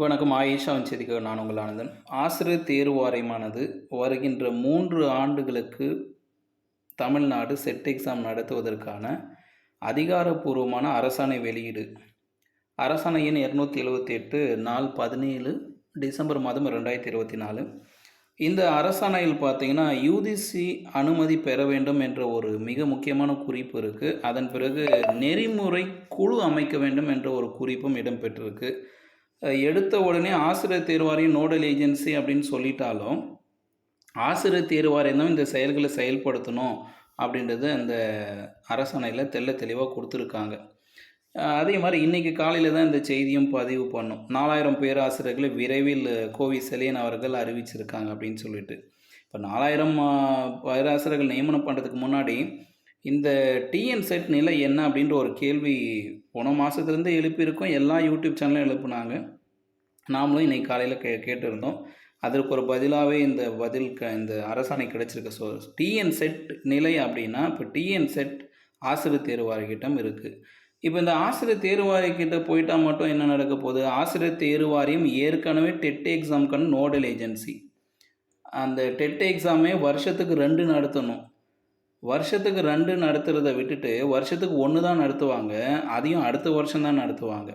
வணக்கம். ஆயிஷா வஞ்சதிக்க நான் உங்கள் ஆனந்தன். ஆசிரியர் தேர்வு வாரியமானது வருகின்ற மூன்று ஆண்டுகளுக்கு தமிழ்நாடு செட் எக்ஸாம் நடத்துவதற்கான அதிகாரப்பூர்வமான அரசாணை வெளியீடு. அரசாணை எண் இரநூத்தி எழுபத்தி எட்டு நாள் பதினேழு டிசம்பர் மாதம் ரெண்டாயிரத்தி இருபத்தி நாலு. இந்த அரசாணையில் பார்த்தீங்கன்னா யூதிசி அனுமதி பெற வேண்டும் என்ற ஒரு மிக முக்கியமான குறிப்பு இருக்குது அதன் பிறகு நெறிமுறை குழு அமைக்க வேண்டும் என்ற ஒரு குறிப்பும் இடம்பெற்றிருக்கு எடுத்த உடனே ஆசிரியர் தேர்வாரியம் நோடல் ஏஜென்சி அப்படின்னு சொல்லிட்டாலும் ஆசிரியர் தேர்வாரியம் தான் இந்த செயல்களை செயல்படுத்தணும் அப்படின்றது அந்த அரசணையில் தெள்ள தெளிவாக கொடுத்துருக்காங்க. அதே மாதிரி இன்றைக்கி காலையில் தான் இந்த செய்தியும் பதிவு பண்ணும். நாலாயிரம் பேராசிரியர்களை விரைவில் கோவி செலியன் அவர்கள் அறிவிச்சிருக்காங்க அப்படின்னு சொல்லிட்டு. இப்போ நாலாயிரம் பேராசிரியர்கள் நியமனம் பண்ணுறதுக்கு முன்னாடி இந்த டிஎன் செட் நிலை என்ன அப்படின்ற ஒரு கேள்வி போன மாதத்துலேருந்து எழுப்பியிருக்கோம். எல்லா யூடியூப் சேனலும் எழுப்புனாங்க. நாமளும் இன்றைக்கி காலையில் கே கேட்டிருந்தோம். அதற்கு ஒரு பதிலாகவே இந்த பதில் க இந்த அரசாணை கிடைச்சிருக்கு ஸோ டிஎன் செட் நிலை அப்படின்னா இப்போ டிஎன் செட் ஆசிரியர் தேர்வாரியக்கிட்டம் இருக்குது இப்போ இந்த ஆசிரியர் தேர்வாரிக்கிட்ட போயிட்டால் மட்டும் என்ன நடக்க போகுது? ஆசிரியர் தேர்வாரியம் ஏற்கனவே டெட் எக்ஸாம்க்கான நோடல் ஏஜென்சி. அந்த டெட் எக்ஸாமே வருஷத்துக்கு ரெண்டு நடத்தணும். வருஷத்துக்கு ரெண்டு நடத்துகிறத விட்டுட்டு வருஷத்துக்கு ஒன்று தான் நடத்துவாங்க. அதையும் அடுத்த வருஷம் தான் நடத்துவாங்க.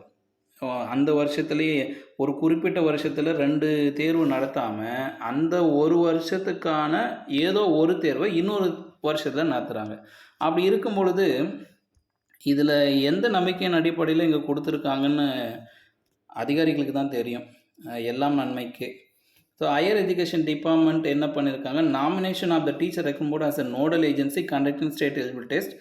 அந்த வருஷத்துலேயே ஒரு குறிப்பிட்ட வருஷத்தில் ரெண்டு தேர்வு நடத்தாமல் அந்த ஒரு வருஷத்துக்கான ஏதோ ஒரு தேர்வை இன்னொரு வருஷத்தில் நடத்துகிறாங்க அப்படி இருக்கும் பொழுது இதில் எந்த நம்பிக்கையின் அடிப்படையில் இங்கே கொடுத்துருக்காங்கன்னு அதிகாரிகளுக்கு தான் தெரியும். எல்லாம் நன்மைக்கு. ஸோ ஹையர் எஜுகேஷன் டிபார்ட்மெண்ட் என்ன பண்ணியிருக்காங்க nomination of the teacher reckon as a nodal agency conducting state eligible test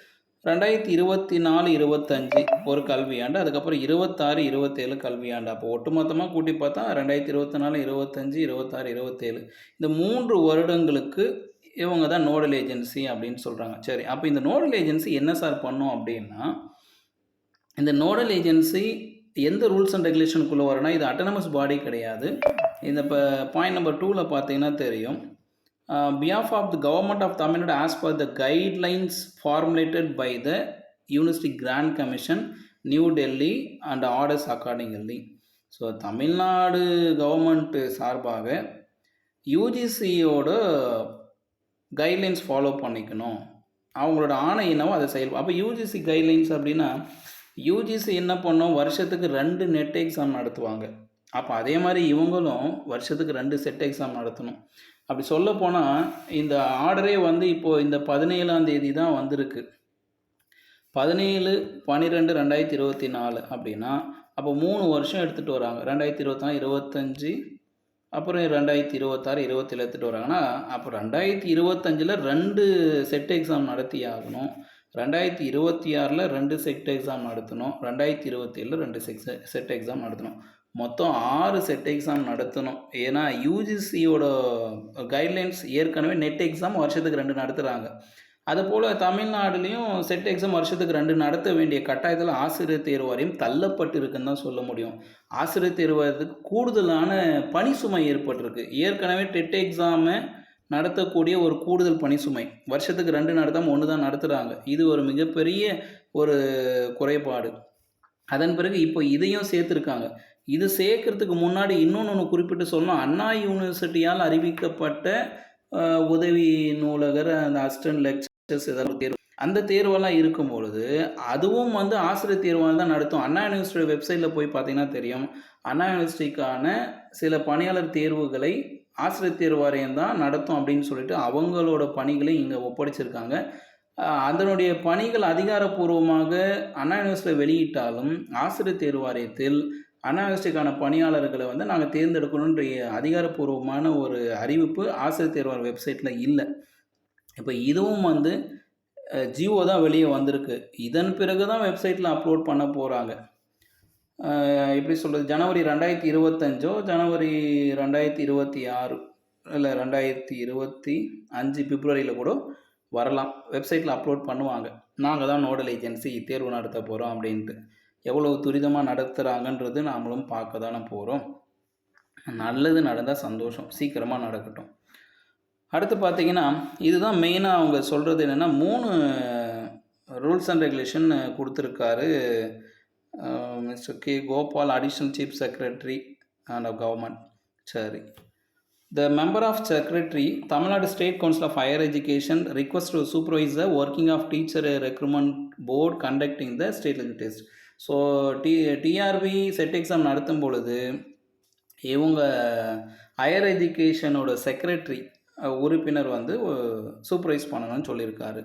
ரெண்டாயிரத்தி இருபத்தி நாலு இருபத்தஞ்சு ஒரு கல்வியாண்டு. அதுக்கப்புறம் இருபத்தாறு இருபத்தேழு கல்வியாண்டு. அப்போ ஒட்டுமொத்தமாக கூட்டி பார்த்தா ரெண்டாயிரத்தி இருபத்தி நாலு இருபத்தஞ்சு இருபத்தாறு இருபத்தேழு. இந்த மூன்று வருடங்களுக்கு இவங்க தான் நோடல் ஏஜென்சி அப்படின்னு சொல்கிறாங்க சரி அப்போ இந்த நோடல் ஏஜென்சி என்ன சார் பண்ணும் அப்படின்னா இந்த நோடல் ஏஜென்சி எந்த ரூல்ஸ் அண்ட் ரெகுலேஷனுக்குள்ளே வரனா இது அட்டனமஸ் பாடி கிடையாது. இந்த இப்போ பாயிண்ட் நம்பர் டூவில் பார்த்தீங்கன்னா தெரியும். Behalf of the government of Tamil Nadu as per the guidelines formulated by the university grant commission New Delhi and orders accordingly so Tamil Nadu government சார்பாக யூஜிசியோட கைட்லைன்ஸ் ஃபாலோ பண்ணிக்கணும். அவங்களோட ஆணை என்னவோ அதை செயல் அப்போ யூஜிசி கைட்லைன்ஸ் அப்படின்னா யூஜிசி என்ன பண்ணோம்? வருஷத்துக்கு ரெண்டு நெட் எக்ஸாம் நடத்துவாங்க. அப்போ அதே மாதிரி இவங்களும் வருஷத்துக்கு ரெண்டு செட் எக்ஸாம் நடத்தணும். அப்படி சொல்ல போனால் இந்த ஆர்டரே வந்து இப்போது இந்த பதினேழாம் தேதி தான் வந்திருக்கு. பதினேழு பன்னிரெண்டு ரெண்டாயிரத்தி இருபத்தி நாலு அப்படின்னா அப்போ மூணு வருஷம் எடுத்துகிட்டு வராங்க. ரெண்டாயிரத்தி இருபத்தாறு இருபத்தஞ்சி அப்புறம் ரெண்டாயிரத்தி இருபத்தாறு இருபத்தேழு எடுத்துகிட்டு வராங்கன்னா அப்போ ரெண்டாயிரத்தி இருபத்தஞ்சில் ரெண்டு செட் எக்ஸாம் நடத்தி ஆகணும். ரெண்டாயிரத்தி இருபத்தி ஆறில் ரெண்டு செட் எக்ஸாம் நடத்தணும். ரெண்டாயிரத்தி இருபத்தேழில் ரெண்டு செக் செட் எக்ஸாம் நடத்தணும். மொத்தம் ஆறு செட் எக்ஸாம் நடத்தணும். ஏன்னா யூஜிசியோட கைட்லைன்ஸ் ஏற்கனவே நெட் எக்ஸாம் வருஷத்துக்கு ரெண்டு நடத்துகிறாங்க அதுபோல் தமிழ்நாடுலேயும் செட் எக்ஸாம் வருஷத்துக்கு ரெண்டு நடத்த வேண்டிய கட்டாயத்தில் ஆசிரியர் தேர்வு வாரியம் தள்ளப்பட்டு இருக்குன்னு தான் சொல்ல முடியும். ஆசிரியர் தேர்வு கூடுதலான பணி சுமை ஏற்பட்டிருக்கு. ஏற்கனவே டெட் எக்ஸாமை நடத்தக்கூடிய ஒரு கூடுதல் பணி சுமை. வருஷத்துக்கு ரெண்டு நடத்தாமல் ஒன்று தான் நடத்துகிறாங்க இது ஒரு மிகப்பெரிய ஒரு குறைபாடு. அதன் பிறகு இப்போ இதையும் சேர்த்துருக்காங்க. இது சேர்க்கறதுக்கு முன்னாடி இன்னொன்று ஒன்று குறிப்பிட்டு சொல்லணும் அண்ணா யூனிவர்சிட்டியால் அறிவிக்கப்பட்ட உதவி நூலகர் அந்த அசிஸ்டன்ட் லெக்சர்ஸ் ஏதாவது தேர்வு. அந்த தேர்வெல்லாம் இருக்கும் பொழுது அதுவும் வந்து ஆசிரியர் தேர்வாக தான் நடத்தும். அண்ணா யூனிவர்சிட்டியோட வெப்சைட்டில் போய் பார்த்தீங்கன்னா தெரியும். அண்ணா யூனிவர்சிட்டிக்கான சில பணியாளர் தேர்வுகளை ஆசிரியர் தேர்வாரியம் தான் நடத்தும் அப்படின்னு சொல்லிட்டு அவங்களோட பணிகளை இங்கே ஒப்படைச்சிருக்காங்க. அதனுடைய பணிகள் அதிகாரப்பூர்வமாக அண்ணா யூனிவர்சிட்டியில் வெளியிட்டாலும் ஆசிரியர் தேர்வாரியத்தில் அண்ணா யூனிவர்சிட்டிக்கான பணியாளர்களை வந்து நாங்கள் தேர்ந்தெடுக்கணுன்ற அதிகாரப்பூர்வமான ஒரு அறிவிப்பு ஆசிரியர் தேர்வார் வெப்சைட்டில் இல்லை. இப்போ இதுவும் வந்து ஜியோ தான் வெளியே வந்திருக்கு. இதன் பிறகு தான் வெப்சைட்டில் அப்லோட் பண்ண போகிறாங்க எப்படி சொல்கிறது ஜனவரி ரெண்டாயிரத்தி இருபத்தஞ்சோ ஜனவரி ரெண்டாயிரத்தி இருபத்தி ஆறு இல்லை ரெண்டாயிரத்தி இருபத்தி அஞ்சு பிப்ரவரியில் கூட வரலாம். வெப்சைட்டில் அப்லோட் பண்ணுவாங்க. நாங்கள் தான் நோடல் ஏஜென்சி தேர்வு நடத்த போகிறோம் அப்படின்ட்டு. எவ்வளோ துரிதமாக நடத்துகிறாங்கன்றது நாமளும் பார்க்க தானே போகிறோம் நல்லது நடந்தால் சந்தோஷம். சீக்கிரமாக நடக்கட்டும். அடுத்து பார்த்தீங்கன்னா இதுதான் மெயினாக அவங்க சொல்கிறது என்னென்னா மூணு ரூல்ஸ் அண்ட் ரெகுலேஷன் கொடுத்துருக்காரு mister K Gopal additional chief secretary and of government சரி the member of secretary Tamil Nadu state council of higher education request to supervise the working of teacher recruitment board conducting the state level test so T TRB SET exam நடத்தும் பொழுது இவங்க higher எஜுகேஷனோட secretary உறுப்பினர் வந்து supervise பண்ணணும்னு சொல்லியிருக்காரு.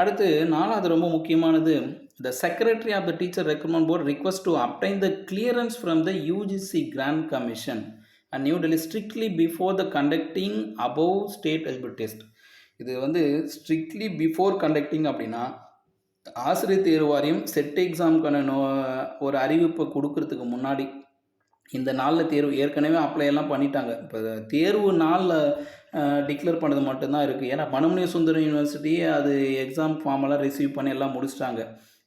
அடுத்து நாலாவது ரொம்ப முக்கியமானது. The secretary of the teacher recruitment board request to obtain the clearance from the UGC grant commission and new Delhi strictly before the conducting above state eligibility test இது வந்து ஸ்ட்ரிக்ட்லி பிஃபோர் கண்டக்டிங் அப்படின்னா ஆசிரியர் தேர்வு வாரியம் set எக்ஸாமுக்கான no ஒரு அறிவிப்பை கொடுக்கறதுக்கு முன்னாடி இந்த நாளில் தேர்வு ஏற்கனவே அப்ளை எல்லாம் பண்ணிட்டாங்க. இப்போ தேர்வு நாளில் டிக்ளேர் பண்ணது மட்டும்தான் இருக்குது ஏன்னா மனுமணி சுந்தரம் யூனிவர்சிட்டி அது எக்ஸாம் ஃபார்மெல்லாம் ரிசீவ் பண்ணி எல்லாம் முடிச்சிட்டாங்க.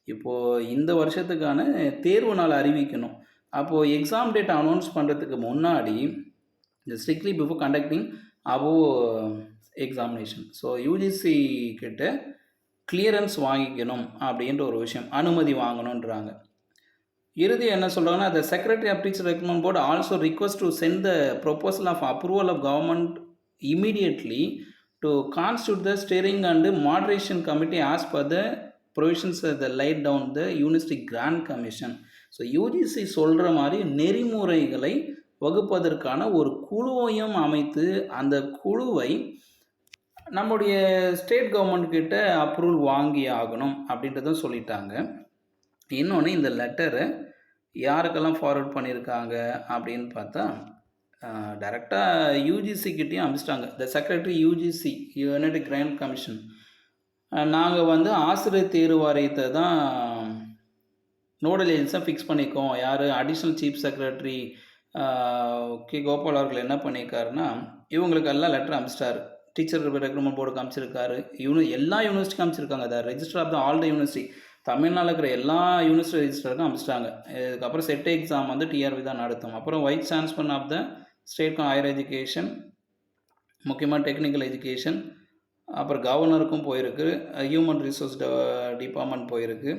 இப்போது இந்த வருஷத்துக்கான தேர்வு நாள் அறிவிக்கணும். அப்போது எக்ஸாம் டேட் அனௌன்ஸ் பண்ணுறதுக்கு முன்னாடி இந்த strictly before conducting above examination so UGC கிட்ட கிளியரன்ஸ் வாங்கிக்கணும் அப்படின்ற ஒரு விஷயம். அனுமதி வாங்கணுன்றாங்க இறுதி என்ன சொல்கிறாங்கன்னா the secretary of teacher recommend board also request to send the proposal of approval of government immediately to constitute the steering and moderation committee as per the provisions the laid down the university grant commission so UGC சொல்கிற மாதிரி நெறிமுறைகளை வகுப்பதற்கான ஒரு குழுவையும் அமைத்து அந்த குழுவை நம்முடைய state government கிட்ட அப்ரூவல் வாங்கி ஆகணும் அப்படின்றதும் சொல்லிட்டாங்க. இன்னொன்று இந்த லெட்டரை யாருக்கெல்லாம் ஃபார்வர்ட் பண்ணியிருக்காங்க அப்படின்னு பார்த்தா டேரெக்டாக யூஜிசிக்கிட்டேயும் அனுப்பிச்சிட்டாங்க the secretary UGC united crime commission நாங்கள் வந்து ஆசிரியர் தேர்வு வாரியத்தை தான் நோடல் ஏஜென்ஸாக ஃபிக்ஸ் பண்ணியிருக்கோம். யார்? Additional chief secretary K. Gopal அவர்கள் என்ன பண்ணியிருக்காருன்னா இவங்களுக்கு எல்லாம் லெட்டர் அனுப்பிச்சிட்டாரு டீச்சர் ரெக்ரூட்மெண்ட் போர்டு காமிச்சிருக்காரு யூனி எல்லா யூனிவர்சிட்டி காமிச்சிருக்காங்க the register of the all the university தமிழ்நாட்டில் இருக்கிற எல்லா யூனிவர்சிட்டி ரெஜிஸ்டருக்கும் அனுப்பிச்சிட்டாங்க இதுக்கப்புறம் செட் எக்ஸாம் வந்து டிஆர்பி தான் நடத்தும். அப்புறம் வைஸ் சான்ஸ்பர் ஆஃப் த ஸ்டேட்க்கும் ஹையர் எஜுகேஷன் முக்கியமாக டெக்னிக்கல் எஜுகேஷன் அப்புறம் கவர்னருக்கும் போயிருக்கு ஹியூமன் ரிசோர்ஸ் டிபார்ட்மெண்ட் போயிருக்கு.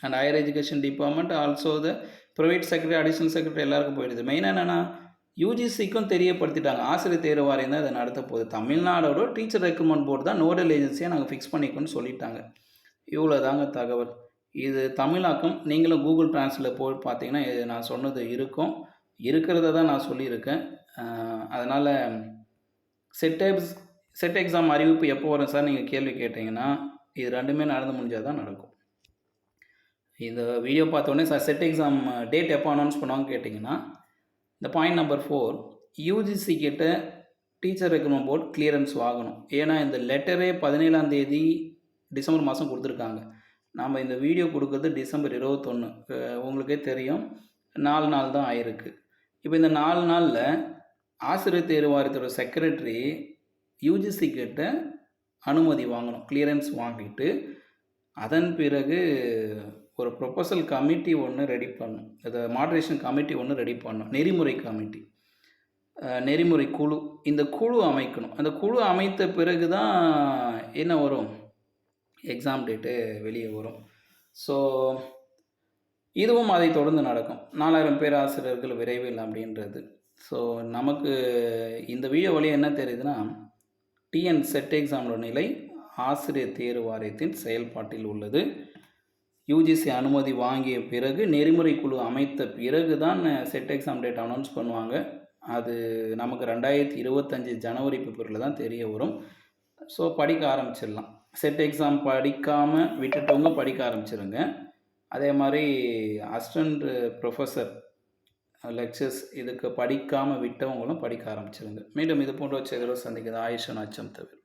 And higher education department also the private secretary additional secretary எல்லாருக்கும் போயிடுது. மெயினாக என்னென்னா யூஜிசிக்கும் தெரியப்படுத்திட்டாங்க. ஆசிரியர் தேர்வு வாரியம் தான் இதை நடத்த போகுது. தமிழ்நாடோட டீச்சர் ரெக்ரூட்மெண்ட் போர்டு தான் நோடல் ஏஜென்சியாக நாங்கள் ஃபிக்ஸ் பண்ணிக்கோன்னு சொல்லிட்டாங்க. இவ்வளோ தாங்க தகவல். இது தமிழாக்கம் நீங்களும் கூகுள் டிரான்ஸ்லேட் போய் பார்த்தீங்கன்னா இது நான் சொன்னது இருக்கும். இருக்கிறத தான் நான் சொல்லியிருக்கேன். அதனால் செட் செட் எக்ஸாம் அறிவிப்பு எப்போ வரும் சார்? நீங்கள் கேள்வி கேட்டிங்கன்னா இது ரெண்டுமே நடந்து முடிஞ்சால் தான் நடக்கும். இந்த வீடியோ பார்த்தோன்னே சார் செட் எக்ஸாம் டேட் எப்போ அனௌன்ஸ் பண்ணுவாங்க கேட்டிங்கன்னா இந்த பாயிண்ட் நம்பர் ஃபோர் யூஜிசி கிட்ட டீச்சர் ரெக்ரூட்மெண்ட் போர்ட் கிளியரன்ஸ் வாங்கணும். ஏன்னா இந்த லெட்டரே பதினேழாம் தேதி டிசம்பர் மாதம் கொடுத்துருக்காங்க. நாம் இந்த வீடியோ கொடுக்குறது டிசம்பர் இருபத்தொன்று உங்களுக்கே தெரியும். நாலு நாள் தான் ஆயிருக்கு. இப்போ இந்த நாலு நாளில் ஆசிரியர் தேர்வு வாரியத்தோட செக்ரட்டரி யூஜிசி கிட்ட அனுமதி வாங்கணும் கிளியரன்ஸ் வாங்கிட்டு அதன் பிறகு ஒரு ப்ரொபோசல் கமிட்டி ஒன்று ரெடி பண்ணும் அதை மாட்ரேஷன் கமிட்டி ஒன்று ரெடி பண்ணும் நெறிமுறை கமிட்டி நெறிமுறை குழு. இந்த குழு அமைக்கணும். அந்த குழு அமைத்த பிறகு தான் என்ன வரும்? எக்ஸாம் டேட்டு வெளியே வரும். ஸோ இதுவும் அதை தொடர்ந்து நடக்கும். நாலாயிரம் பேர் ஆசிரியர்கள் விரைவில் அப்படின்றது. ஸோ நமக்கு இந்த வீடியோ வழியாக என்ன தெரியுதுன்னா டிஎன் செட் எக்ஸாமோட நிலை ஆசிரியர் தேர்வு வாரியத்தின் செயல்பாட்டில் உள்ளது. யூஜிசி அனுமதி வாங்கிய பிறகு நெறிமுறை குழு அமைத்த பிறகு தான் செட் எக்ஸாம் டேட் அனௌன்ஸ் பண்ணுவாங்க. அது நமக்கு ரெண்டாயிரத்தி இருபத்தஞ்சி ஜனவரி பிப்ரவரியில் தான் தெரிய வரும். ஸோ படிக்க ஆரம்பிச்சிடலாம். செட் எக்ஸாம் படிக்காமல் விட்டுட்டவங்க படிக்க ஆரம்பிச்சிருங்க. அதே மாதிரி அசிஸ்டண்ட் ப்ரொஃபஸர் லெக்சர்ஸ் இதுக்கு படிக்காமல் விட்டவங்களும் படிக்க ஆரம்பிச்சிருங்க. மீண்டும் இது போன்ற செய்திகளும் சந்திக்கிறது ஆயுஷன் அச்சம் தவிர.